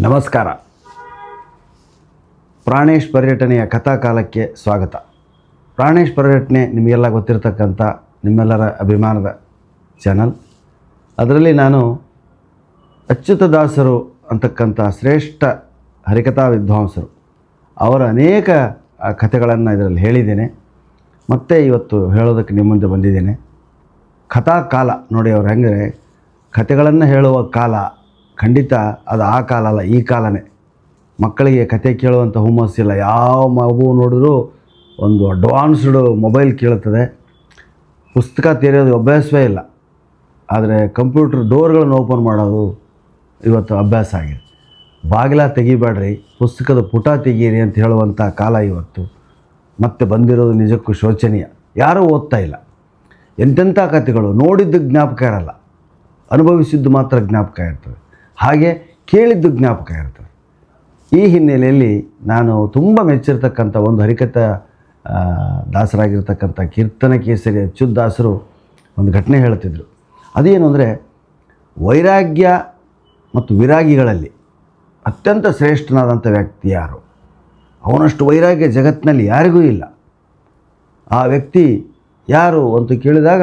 ನಮಸ್ಕಾರ. ಪ್ರಾಣೇಶ್ ಪರ್ಯಟನೆಯ ಕಥಾಕಾಲಕ್ಕೆ ಸ್ವಾಗತ. ಪ್ರಾಣೇಶ್ ಪರ್ಯಟನೆ ನಿಮಗೆಲ್ಲ ಗೊತ್ತಿರತಕ್ಕಂಥ ನಿಮ್ಮೆಲ್ಲರ ಅಭಿಮಾನದ ಚಾನಲ್ ಅದರಲ್ಲಿ ನಾನು ಅಚ್ಯುತದಾಸರು ಅಂತಕ್ಕಂಥ ಶ್ರೇಷ್ಠ ಹರಿಕಥಾ ವಿದ್ವಾಂಸರು. ಅವರ ಅನೇಕ ಕಥೆಗಳನ್ನು ಇದರಲ್ಲಿ ಹೇಳಿದ್ದೇನೆ. ಮತ್ತೆ ಇವತ್ತು ಹೇಳೋದಕ್ಕೆ ನಿಮ್ಮ ಮುಂದೆ ಬಂದಿದ್ದೇನೆ. ಕಥಾಕಾಲ ನೋಡಿ ಅವ್ರು ಹೆಂಗೆ ಕಥೆಗಳನ್ನು ಹೇಳುವ ಕಾಲ ಖಂಡಿತ ಅದು ಆ ಕಾಲ ಅಲ್ಲ, ಈ ಕಾಲನೇ. ಮಕ್ಕಳಿಗೆ ಕತೆ ಕೇಳುವಂಥ ಹುಮ್ಮಸ್ಸಿಲ್ಲ ಯಾವ ಮಗು ನೋಡಿದ್ರೂ ಒಂದು ಅಡ್ವಾನ್ಸ್ಡ್ ಮೊಬೈಲ್ ಕೇಳುತ್ತದೆ. ಪುಸ್ತಕ ತೆರೆಯೋದು ಅಭ್ಯಾಸವೇ ಇಲ್ಲ. ಆದರೆ ಕಂಪ್ಯೂಟ್ರ್ ಡೋರ್ಗಳನ್ನು ಓಪನ್ ಮಾಡೋದು ಇವತ್ತು ಅಭ್ಯಾಸ ಆಗಿದೆ. ಬಾಗಿಲ ತೆಗಿಬೇಡ್ರಿ, ಪುಸ್ತಕದ ಪುಟ ತೆಗೀರಿ ಅಂತ ಹೇಳುವಂಥ ಕಾಲ ಇವತ್ತು. ಮತ್ತೆ ಬಂದಿರೋದು ನಿಜಕ್ಕೂ ಶೋಚನೀಯ. ಯಾರೂ ಓದ್ತಾ ಇಲ್ಲ. ಎಂತೆಂಥ ಕಥೆಗಳು ನೋಡಿದ್ದು ಜ್ಞಾಪಕ ಇರಲ್ಲ. ಅನುಭವಿಸಿದ್ದು ಮಾತ್ರ ಜ್ಞಾಪಕ ಇರ್ತದೆ. ಹಾಗೆ ಕೇಳಿದ್ದು ಜ್ಞಾಪಕ ಇರ್ತದೆ ಈ ಹಿನ್ನೆಲೆಯಲ್ಲಿ ನಾನು ತುಂಬ ಮೆಚ್ಚಿರ್ತಕ್ಕಂಥ ಒಂದು ಹರಿಕಥ ದಾಸರಾಗಿರ್ತಕ್ಕಂಥ ಕೀರ್ತನ ಕೇಸರಿ ಅಚ್ಯುತ್ ದಾಸರು ಒಂದು ಘಟನೆ ಹೇಳ್ತಿದ್ರು. ಅದೇನು ಅಂದರೆ, ವೈರಾಗ್ಯ ಮತ್ತು ವಿರಾಗಿಗಳಲ್ಲಿ ಅತ್ಯಂತ ಶ್ರೇಷ್ಠನಾದಂಥ ವ್ಯಕ್ತಿ ಯಾರು? ಅವನಷ್ಟು ವೈರಾಗ್ಯ ಜಗತ್ತಿನಲ್ಲಿ ಯಾರಿಗೂ ಇಲ್ಲ. ಆ ವ್ಯಕ್ತಿ ಯಾರು ಅಂತ ಕೇಳಿದಾಗ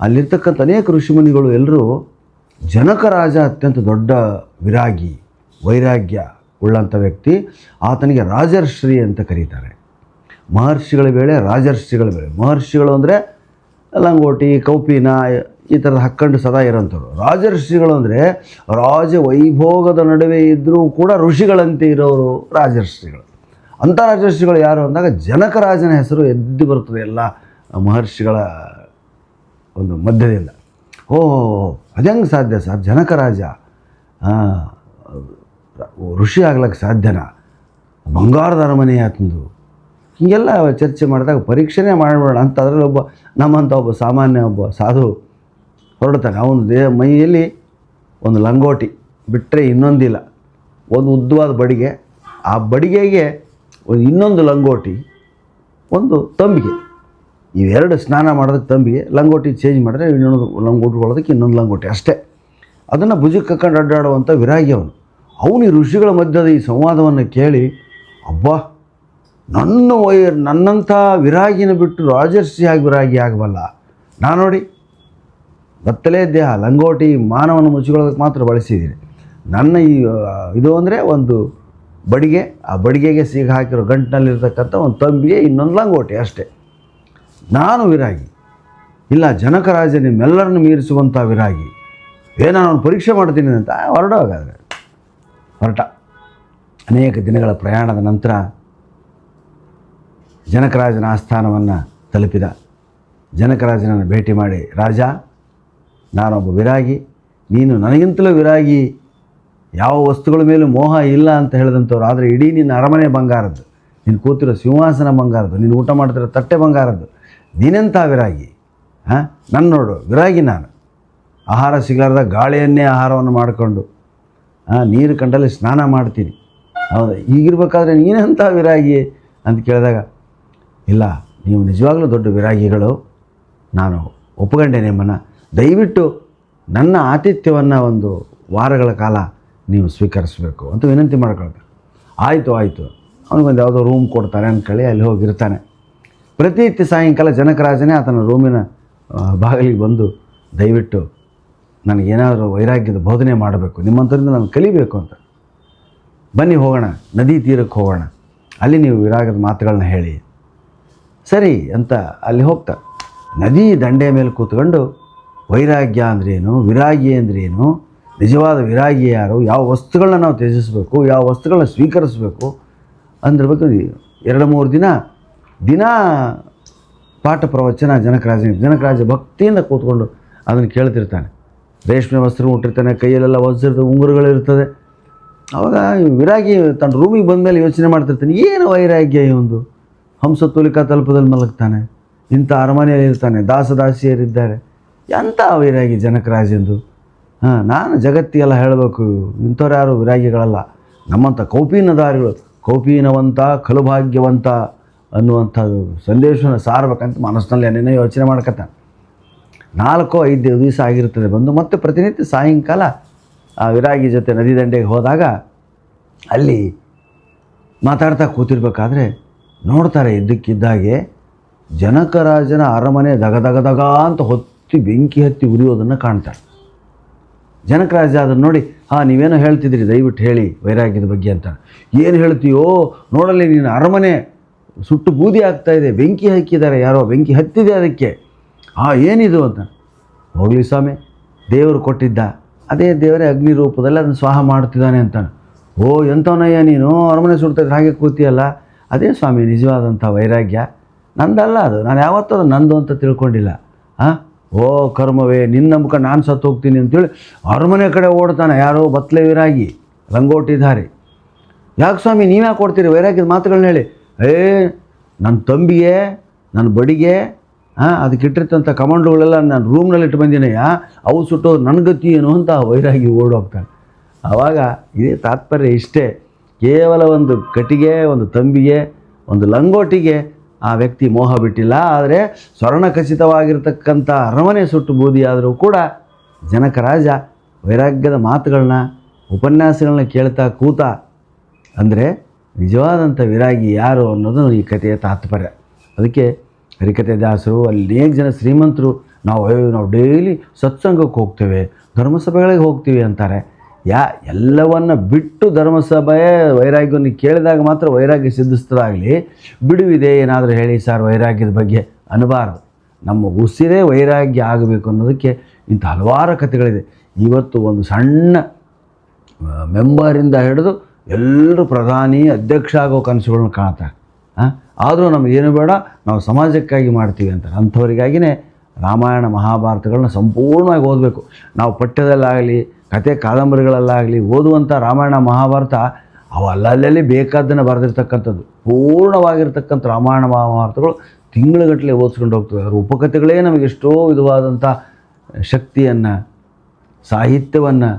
ಅಲ್ಲಿರ್ತಕ್ಕಂಥ ಅನೇಕ ಋಷಿಮುನಿಗಳು ಎಲ್ಲರೂ ಜನಕರಾಜ ಅತ್ಯಂತ ದೊಡ್ಡ ವಿರಾಗಿ ವೈರಾಗ್ಯ ಉಳ್ಳಂಥ ವ್ಯಕ್ತಿ ಆತನಿಗೆ ರಾಜರ್ಶ್ರೀ ಅಂತ ಕರೀತಾರೆ. ಮಹರ್ಷಿಗಳ ವೇಳೆ ರಾಜರ್ಷಿಗಳ ವೇಳೆ. ಮಹರ್ಷಿಗಳು ಅಂದರೆ ಲಂಗೋಟಿ, ಕೌಪಿನ, ಈ ಥರದ ಹಕ್ಕಂಡು ಸದಾ ಇರೋಂಥವ್ರು. ರಾಜರ್ಷಿಗಳು ಅಂದರೆ ರಾಜ ವೈಭೋಗದ ನಡುವೆ ಇದ್ದರೂ ಕೂಡ ಋಷಿಗಳಂತೆ ಇರೋರು ರಾಜರ್ಷಿಗಳು. ಅಂಥ ರಾಜರ್ಷಿಗಳು ಯಾರು ಅಂದಾಗ ಜನಕರಾಜನ ಹೆಸರು ಎದ್ದು ಬರ್ತದೆ ಎಲ್ಲ ಮಹರ್ಷಿಗಳ ಒಂದು ಮಧ್ಯದಿಂದ. ಓ ಅದಂಗೆ ಸಾಧ್ಯ ಸರ್ ಜನಕರಾಜ ಋಷಿ ಆಗ್ಲಿಕ್ಕೆ ಸಾಧ್ಯನಾ? ಬಂಗಾರದ ಅರಮನೆ ಆತಂದು ಹೀಗೆಲ್ಲ ಚರ್ಚೆ ಮಾಡಿದಾಗ ಪರೀಕ್ಷೆನೇ ಮಾಡಬೇಡ ಅಂತ ಅದರಲ್ಲಿ ಒಬ್ಬ ನಮ್ಮಂಥ ಒಬ್ಬ ಸಾಮಾನ್ಯ ಒಬ್ಬ ಸಾಧು ಹೊರಡ್ತಾನೆ. ಅವನು ದೇಹ ಮೈಯಲ್ಲಿ ಒಂದು ಲಂಗೋಟಿ ಬಿಟ್ಟರೆ ಇನ್ನೊಂದಿಲ್ಲ. ಒಂದು ಉದ್ದವಾದ ಬಡಿಗೆ. ಆ ಬಡಿಗೆಗೆ ಒಂದು ಇನ್ನೊಂದು ಲಂಗೋಟಿ, ಒಂದು ತಂಬಿಗೆ. ಇವೆರಡು ಸ್ನಾನ ಮಾಡೋದಕ್ಕೆ ತಂಬಿಗೆ ಲಂಗೋಟಿ ಚೇಂಜ್ ಮಾಡಿದ್ರೆ ಇನ್ನೊಂದು ಲಂಗೋಟಿ ಒಳದಕ್ಕೆ ಇನ್ನೊಂದು ಲಂಗೋಟಿ, ಅಷ್ಟೇ. ಅದನ್ನು ಭುಜಕ್ಕೆ ಕಕ್ಕೊಂಡು ಅಡ್ಡಾಡುವಂಥ ವಿರಾಗಿ ಅವನು. ಅವನು ಈ ಋಷಿಗಳ ಮಧ್ಯದ ಈ ಸಂವಾದವನ್ನು ಕೇಳಿ, ಅಬ್ಬಾ, ನನ್ನ ವಯ ನನ್ನಂಥ ವಿರಾಗಿನ ಬಿಟ್ಟು ರಾಜರ್ಷಿಯಾಗಿ ವಿರಾಗಿ ಆಗಬಲ್ಲ. ನಾನು ನೋಡಿ ಬತ್ತಲೇ ದೇಹ, ಲಂಗೋಟಿ ಮಾನವನ ಮುಚ್ಚಿಕೊಳ್ಳೋದಕ್ಕೆ ಮಾತ್ರ ಬಳಸಿದ್ದೀನಿ ನನ್ನ ಈ ಇದು ಅಂದರೆ ಒಂದು ಬಡಿಗೆ, ಆ ಬಡಿಗೆಗೆ ಸೀಗ ಹಾಕಿರೋ ಗಂಟಿನಲ್ಲಿರ್ತಕ್ಕಂಥ ಒಂದು ತಂಬಿಗೆ ಇನ್ನೊಂದು ಲಂಗೋಟಿ ಅಷ್ಟೇ. ನಾನು ವಿರಾಗಿ. ಇಲ್ಲ ಜನಕರಾಜ ನಿಮ್ಮೆಲ್ಲರನ್ನು ಮೀರಿಸುವಂಥ ವಿರಾಗಿ. ಏನೋ ನಾನು ಪರೀಕ್ಷೆ ಮಾಡ್ತೀನಿ ಅಂತ ಹೊರಡೋಗಾದ್ರೆ ಹೊರಟ. ಅನೇಕ ದಿನಗಳ ಪ್ರಯಾಣದ ನಂತರ ಜನಕರಾಜನ ಆಸ್ಥಾನವನ್ನು ತಲುಪಿದ. ಜನಕರಾಜನನ್ನು ಭೇಟಿ ಮಾಡಿ, ರಾಜ, ನಾನೊಬ್ಬ ವಿರಾಗಿ. ನೀನು ನನಗಿಂತಲೂ ವಿರಾಗಿ. ಯಾವ ವಸ್ತುಗಳ ಮೇಲೂ ಮೋಹ ಇಲ್ಲ ಅಂತ ಹೇಳಿದಂಥವ್ರು ಆದರೆ ಇಡೀ ನಿನ್ನ ಅರಮನೆ ಬಂಗಾರದ್ದು. ನೀನು ಕೂತಿರೋ ಸಿಂಹಾಸನ ಬಂಗಾರದ್ದು. ನೀನು ಊಟ ಮಾಡ್ತಿರೋ ತಟ್ಟೆ ಬಂಗಾರದ್ದು. ನೀನೆಂಥ ವಿರಾಗಿ ಹಾಂ? ನನ್ನ ನೋಡು, ವಿರಾಗಿ ನಾನು. ಆಹಾರ ಸಿಗಲಾರ್ದ ಗಾಳಿಯನ್ನೇ ಆಹಾರವನ್ನು ಮಾಡಿಕೊಂಡು ನೀರು ಕಂಡಲ್ಲಿ ಸ್ನಾನ ಮಾಡ್ತೀನಿ. ಹೌದಾ, ಈಗಿರ್ಬೇಕಾದ್ರೆ ನೀನೆಂಥ ವಿರಾಗಿ ಅಂತ ಕೇಳಿದಾಗ, ಇಲ್ಲ, ನೀವು ನಿಜವಾಗ್ಲೂ ದೊಡ್ಡ ವಿರಾಗಿಗಳು, ನಾನು ಒಪ್ಕೊಂಡೆ ನಿಮ್ಮನ್ನು. ದಯವಿಟ್ಟು ನನ್ನ ಆತಿಥ್ಯವನ್ನು ಒಂದು ವಾರಗಳ ಕಾಲ ನೀವು ಸ್ವೀಕರಿಸಬೇಕು ಅಂತ ವಿನಂತಿ ಮಾಡ್ಕೊಳ್ತಾರೆ ಆಯಿತು ಆಯಿತು. ಅವನಿಗೊಂದು ಯಾವುದೋ ರೂಮ್ ಕೊಡ್ತಾರೆ ಅಂದ್ಕೊಳ್ಳಿ ಅಲ್ಲಿ ಹೋಗಿರ್ತಾನೆ. ಪ್ರತಿನಿತ್ಯ ಸಾಯಂಕಾಲ ಜನಕರಾಜನೇ ಆತನ ರೂಮಿನ ಬಾಗಿಲಿಗೆ ಬಂದು ದಯವಿಟ್ಟು ನನಗೇನಾದರೂ ವೈರಾಗ್ಯದ ಬೋಧನೆ ಮಾಡಬೇಕು ನಿಮ್ಮಂಥರಿಂದ ನಾನು ಕಲಿಬೇಕು ಅಂತ. ಬನ್ನಿ ಹೋಗೋಣ, ನದಿ ತೀರಕ್ಕೆ ಹೋಗೋಣ. ಅಲ್ಲಿ ನೀವು ವಿರಾಗದ ಮಾತುಗಳನ್ನ ಹೇಳಿ. ಸರಿ ಅಂತ ಅಲ್ಲಿ ಹೋಗ್ತಾ, ನದಿ ದಂಡೆಯ ಮೇಲೆ ಕೂತ್ಕೊಂಡು ವೈರಾಗ್ಯ ಅಂದ್ರೇನು, ವಿರಾಗಿ ಅಂದ್ರೇನು, ನಿಜವಾದ ವಿರಾಗಿ ಯಾರು, ಯಾವ ವಸ್ತುಗಳನ್ನ ನಾವು ತ್ಯಜಿಸಬೇಕು, ಯಾವ ವಸ್ತುಗಳನ್ನ ಸ್ವೀಕರಿಸಬೇಕು ಅಂದ್ರ ಬಗ್ಗೆ ಎರಡು ಮೂರು ದಿನ ದಿನ ಪಾಠ ಪ್ರವಚನ ಜನಕರಾಜ ಜನಕರಾಜ ಭಕ್ತಿಯಿಂದ ಕೂತ್ಕೊಂಡು ಅದನ್ನು ಕೇಳ್ತಿರ್ತಾನೆ. ರೇಷ್ಮೆ ವಸ್ತ್ರ ಉಟ್ಟಿರ್ತಾನೆ, ಕೈಯಲ್ಲೆಲ್ಲ ವಜ್ರದ ಉಂಗುರುಗಳಿರ್ತದೆ ಆವಾಗ ವಿರಾಗಿ ತನ್ನ ರೂಮಿಗೆ ಬಂದ ಮೇಲೆ ಯೋಚನೆ ಮಾಡ್ತಿರ್ತಾನೆ, ಏನು ವೈರಾಗ್ಯ ಒಂದು? ಹಂಸ ತುಲಿಕಾ ತಲುಪದಲ್ಲಿ ಮಲಗ್ತಾನೆ, ಇಂಥ ಅರಮನೆಯಲ್ಲಿ ಇರ್ತಾನೆ ದಾಸದಾಸಿಯರಿದ್ದಾರೆ ಎಂಥ ವೈರಾಗಿ ಜನಕರಾಜೆಂದು ಹಾಂ, ನಾನು ಜಗತ್ತಿಗೆಲ್ಲ ಹೇಳಬೇಕು, ಇಂಥವ್ರು ಯಾರು ವಿರಾಗಿಗಳಲ್ಲ. ನಮ್ಮಂಥ ಕೌಪೀನದಾರಿಗಳು ಕೌಪೀನವಂತ, ಕಲುಭಾಗ್ಯವಂತ ಅನ್ನುವಂಥದ್ದು ಸಂದೇಶವನ್ನು ಸಾರಬೇಕಂತ ಮನಸ್ಸಿನಲ್ಲಿ ಏನೇನೋ ಯೋಚನೆ ಮಾಡ್ಕತ್ತಾನೆ ನಾಲ್ಕು ಐದು ದಿವಸ ಆಗಿರ್ತದೆ. ಬಂದು ಮತ್ತೆ ಪ್ರತಿನಿತ್ಯ ಸಾಯಂಕಾಲ ಆ ವಿರಾಗಿ ಜೊತೆ ನದಿ ದಂಡೆಗೆ ಹೋದಾಗ ಅಲ್ಲಿ ಮಾತಾಡ್ತಾ ಕೂತಿರ್ಬೇಕಾದ್ರೆ ನೋಡ್ತಾರೆ ಇದ್ದಕ್ಕಿದ್ದಾಗೆ ಜನಕರಾಜನ ಅರಮನೆ ದಗ ದಗ ದಗ ಅಂತ ಹೊತ್ತಿ ಬೆಂಕಿ ಹತ್ತಿ ಉರಿಯೋದನ್ನು ಕಾಣ್ತಾರೆ. ಜನಕರಾಜ ಅದನ್ನು ನೋಡಿ, ಹಾಂ, ನೀವೇನೋ ಹೇಳ್ತಿದ್ರಿ ದಯವಿಟ್ಟು ಹೇಳಿ ವೈರಾಗ್ಯದ ಬಗ್ಗೆ ಅಂತ ಏನು ಹೇಳ್ತೀಯೋ ನೋಡಲಿ, ನೀನು ಅರಮನೆ ಸುಟ್ಟು ಬೂದಿ ಆಗ್ತಾ ಇದೆ, ಬೆಂಕಿ ಹಾಕಿದ್ದಾರೆ, ಯಾರೋ ಬೆಂಕಿ ಹತ್ತಿದೆ ಅದಕ್ಕೆ. ಆ, ಏನಿದು ಅಂತ? ಹೋಗಲಿ ಸ್ವಾಮಿ, ದೇವರು ಕೊಟ್ಟಿದ್ದ. ಅದೇ ದೇವರೇ ಅಗ್ನಿ ರೂಪದಲ್ಲಿ ಅದನ್ನು ಸ್ವಾಹ ಮಾಡ್ತಿದ್ದಾನೆ ಅಂತಾನೆ. ಓ, ಎಂಥವನಯ್ಯ ನೀನು? ಅರಮನೆ ಸುಡ್ತಾ ಹಾಗೆ ಕೂತಿಯಲ್ಲ? ಅದೇ ಸ್ವಾಮಿ, ನಿಜವಾದಂಥ ವೈರಾಗ್ಯ. ನಂದಲ್ಲ ಅದು. ನಾನು ಯಾವತ್ತೂ ಅದು ನಂದು ಅಂತ ತಿಳ್ಕೊಂಡಿಲ್ಲ. ಹಾಂ ಓ, ಕರ್ಮವೇ, ನಿನ್ನ ಮುಖ ನಾನು ಸತ್ತು ಹೋಗ್ತೀನಿ ಅಂತೇಳಿ ಅರಮನೆ ಕಡೆ ಓಡ್ತಾನೆ. ಯಾರೋ ಬತ್ಲೆ ವಿರಾಗಿ ರಂಗೋಟಿದ್ದಾರೆ ಯಾಕೆ ಸ್ವಾಮಿ, ನೀವ್ಯಾಕೆ ಕೊಡ್ತೀರಿ ವೈರಾಗ್ಯದ ಮಾತುಗಳನ್ನ ಹೇಳಿ. ಏ ನನ್ನ ತಂಬಿಗೆ ನನ್ನ ಬಡಿಗೆ ಹಾಂ ಅದಕ್ಕೆ ಇಟ್ಟಿರ್ತಂಥ ಕಮಾಂಡ್ಗಳೆಲ್ಲ ನಾನು ರೂಮ್ನಲ್ಲಿ ಇಟ್ಟು ಬಂದಿನಯ್ಯ ಅವು ಸುಟ್ಟು ನನ್ನ ಗತಿ ಏನು ಅಂತ ವೈರಾಗಿ ಓಡೋಗ್ತಾನೆ ಆವಾಗ ಇದೇ ತಾತ್ಪರ್ಯ ಇಷ್ಟೇ. ಕೇವಲ ಒಂದು ಕಟ್ಟಿಗೆ ಒಂದು ತಂಬಿಗೆ, ಒಂದು ಲಂಗೋಟಿಗೆ ಆ ವ್ಯಕ್ತಿ ಮೋಹ ಬಿಟ್ಟಿಲ್ಲ. ಆದರೆ ಸ್ವರ್ಣ ಖಚಿತವಾಗಿರ್ತಕ್ಕಂಥ ಅರಮನೆ ಸುಟ್ಟು ಬೂದಿಯಾದರೂ ಕೂಡ ಜನಕ ರಾಜ ವೈರಾಗ್ಯದ ಮಾತುಗಳನ್ನ ಉಪನ್ಯಾಸಗಳನ್ನ ಕೇಳ್ತಾ ಕೂತ, ಅಂದರೆ ನಿಜವಾದಂಥ ವಿರಾಗಿ ಯಾರು ಅನ್ನೋದು ಈ ಕಥೆಯ ತಾತ್ಪರ್ಯ. ಅದಕ್ಕೆ ಹರಿಕತೆ ದಾಸರು ಅಲ್ಲಿ ಅನೇಕ ಜನ ಶ್ರೀಮಂತರು, ನಾವು ನಾವು ಡೈಲಿ ಸತ್ಸಂಗಕ್ಕೆ ಹೋಗ್ತೇವೆ, ಧರ್ಮಸಭೆಗಳಿಗೆ ಹೋಗ್ತೀವಿ ಅಂತಾರೆ. ಯಾ, ಎಲ್ಲವನ್ನು ಬಿಟ್ಟು ಧರ್ಮಸಭೆ ವೈರಾಗ್ಯವನ್ನು ಕೇಳಿದಾಗ ಮಾತ್ರ ವೈರಾಗ್ಯ ಸಿದ್ಧಿಸ್ತದಾಗಲಿ ಬಿಡುವಿದೆ, ಏನಾದರೂ ಹೇಳಿ ಸರ್ ವೈರಾಗ್ಯದ ಬಗ್ಗೆ ಅನ್ನಬಾರ್ದು. ನಮ್ಮ ಉಸಿರೇ ವೈರಾಗ್ಯ ಆಗಬೇಕು ಅನ್ನೋದಕ್ಕೆ ಇಂಥ ಹಲವಾರು ಕಥೆಗಳಿದೆ. ಇವತ್ತು ಒಂದು ಸಣ್ಣ ಮೆಂಬರಿಂದ ಹಿಡಿದು ಎಲ್ಲರೂ ಪ್ರಧಾನಿ ಅಧ್ಯಕ್ಷ ಆಗೋ ಕನಸುಗಳನ್ನ ಕಾಣ್ತಾರೆ. ಆದರೂ ನಮಗೇನು ಬೇಡ, ನಾವು ಸಮಾಜಕ್ಕಾಗಿ ಮಾಡ್ತೀವಿ ಅಂತಾರೆ. ಅಂಥವರಿಗಾಗಿಯೇ ರಾಮಾಯಣ ಮಹಾಭಾರತಗಳನ್ನ ಸಂಪೂರ್ಣವಾಗಿ ಓದಬೇಕು. ನಾವು ಪಠ್ಯದಲ್ಲಾಗಲಿ ಕತೆ ಕಾದಂಬರಿಗಳಲ್ಲಾಗಲಿ ಓದುವಂಥ ರಾಮಾಯಣ ಮಹಾಭಾರತ ಅವು ಅಲ್ಲಲ್ಲಿ ಬೇಕಾದ್ದನ್ನು ಬರೆದಿರ್ತಕ್ಕಂಥದ್ದು. ಪೂರ್ಣವಾಗಿರ್ತಕ್ಕಂಥ ರಾಮಾಯಣ ಮಹಾಭಾರತಗಳು ತಿಂಗಳುಗಟ್ಟಲೆ ಓದಿಸ್ಕೊಂಡು ಹೋಗ್ತವೆ. ಅದರ ಉಪಕಥೆಗಳೇ ನಮಗೆ ಎಷ್ಟೋ ವಿಧವಾದಂಥ ಶಕ್ತಿಯನ್ನು, ಸಾಹಿತ್ಯವನ್ನು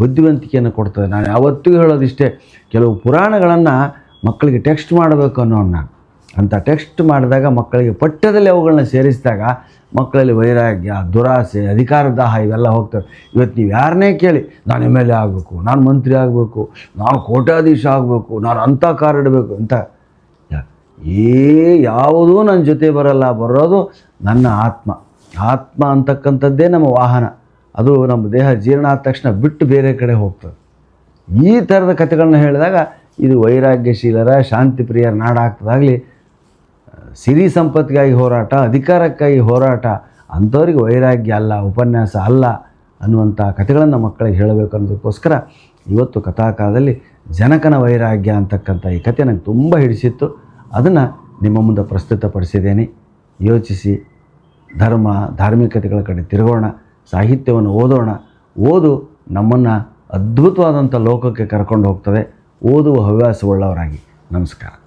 ಬುದ್ಧಿವಂತಿಕೆಯನ್ನು ಕೊಡ್ತದೆ. ನಾನು ಯಾವತ್ತಿಗೂ ಹೇಳೋದಿಷ್ಟೇ, ಕೆಲವು ಪುರಾಣಗಳನ್ನು ಮಕ್ಕಳಿಗೆ ಟೆಕ್ಸ್ಟ್ ಮಾಡಬೇಕು ಅನ್ನೋನ್ನ ಅಂತ ಟೆಕ್ಸ್ಟ್ ಮಾಡಿದಾಗ ಮಕ್ಕಳಿಗೆ ಪಠ್ಯದಲ್ಲಿ ಅವುಗಳನ್ನ ಸೇರಿಸಿದಾಗ ಮಕ್ಕಳಲ್ಲಿ ವೈರಾಗ್ಯ, ದುರಾಸೆ, ಅಧಿಕಾರ ದಾಹ ಇವೆಲ್ಲ ಹೋಗ್ತವೆ. ಇವತ್ತು ನೀವು ಯಾರನ್ನೇ ಕೇಳಿ, ನಾನು ಎಂ ಎಲ್ ಎ ಆಗಬೇಕು, ನಾನು ಮಂತ್ರಿ ಆಗಬೇಕು, ನಾನು ಕೋಟ್ಯಾಧೀಶ ಆಗಬೇಕು, ನಾನು ಅಂಥ ಕಾರಿಡಬೇಕು ಅಂತ ಏ ಯಾವುದೂ ನನ್ನ ಜೊತೆ ಬರಲ್ಲ. ಬರೋದು ನನ್ನ ಆತ್ಮ. ಆತ್ಮ ಅಂತಕ್ಕಂಥದ್ದೇ ನಮ್ಮ ವಾಹನ. ಅದು ನಮ್ಮ ದೇಹ ಜೀರ್ಣ ಆದ ತಕ್ಷಣ ಬಿಟ್ಟು ಬೇರೆ ಕಡೆ ಹೋಗ್ತದೆ. ಈ ಥರದ ಕಥೆಗಳನ್ನ ಹೇಳಿದಾಗ ಇದು ವೈರಾಗ್ಯಶೀಲರ ಶಾಂತಿ ಪ್ರಿಯರ ನಾಡಾಗ್ತದಾಗಲಿ ಸಿರಿ ಸಂಪತ್ತಿಗಾಗಿ ಹೋರಾಟ, ಅಧಿಕಾರಕ್ಕಾಗಿ ಹೋರಾಟ, ಅಂಥವ್ರಿಗೆ ವೈರಾಗ್ಯ ಅಲ್ಲ, ಉಪನ್ಯಾಸ ಅಲ್ಲ ಅನ್ನುವಂಥ ಕಥೆಗಳನ್ನು ಮಕ್ಕಳಿಗೆ ಹೇಳಬೇಕು ಅನ್ನೋದಕ್ಕೋಸ್ಕರ ಇವತ್ತು ಕಥಾಕಾಲದಲ್ಲಿ ಜನಕನ ವೈರಾಗ್ಯ ಅಂತಕ್ಕಂಥ ಈ ಕಥೆ ನನಗೆ ತುಂಬ ಹಿಡಿಸಿತ್ತು. ಅದನ್ನು ನಿಮ್ಮ ಮುಂದೆ ಪ್ರಸ್ತುತಪಡಿಸಿದ್ದೇನೆ. ಯೋಚಿಸಿ, ಧರ್ಮ ಧಾರ್ಮಿಕತೆಗಳ ಕಡೆ ತಿರುಗೋಣ. ಸಾಹಿತ್ಯವನ್ನು ಓದೋಣ. ಓದು ನಮ್ಮನ್ನು ಅದ್ಭುತವಾದಂಥ ಲೋಕಕ್ಕೆ ಕರ್ಕೊಂಡು ಹೋಗ್ತದೆ. ಓದುವ ಹವ್ಯಾಸವುಳ್ಳವರಾಗಿ. ನಮಸ್ಕಾರ.